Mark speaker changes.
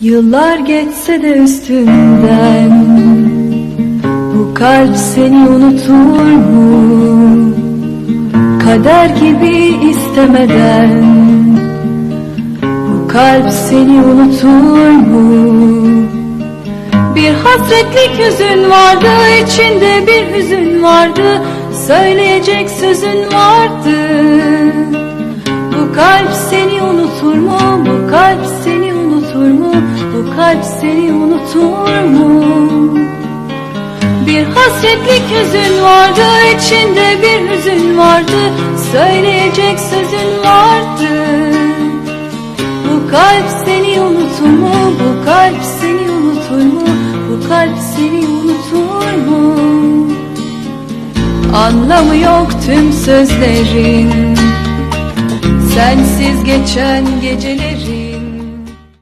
Speaker 1: Yıllar geçse de üstünden Bu kalp seni unutur mu? Kader gibi istemeden Bu kalp seni unutur mu? Bir hasretlik hüzün vardı içinde bir hüzün vardı Söyleyecek sözün vardı Bu kalp seni unutur mu? Kalp seni unutur mu? Bir hasretlik hüzün vardı içinde bir hüzün vardı Söyleyecek sözün vardı Bu kalp seni unutur mu? Bu kalp seni unutur mu? Bu kalp seni unutur mu? Anlamı yok tüm sözlerin Sensiz geçen gecelerin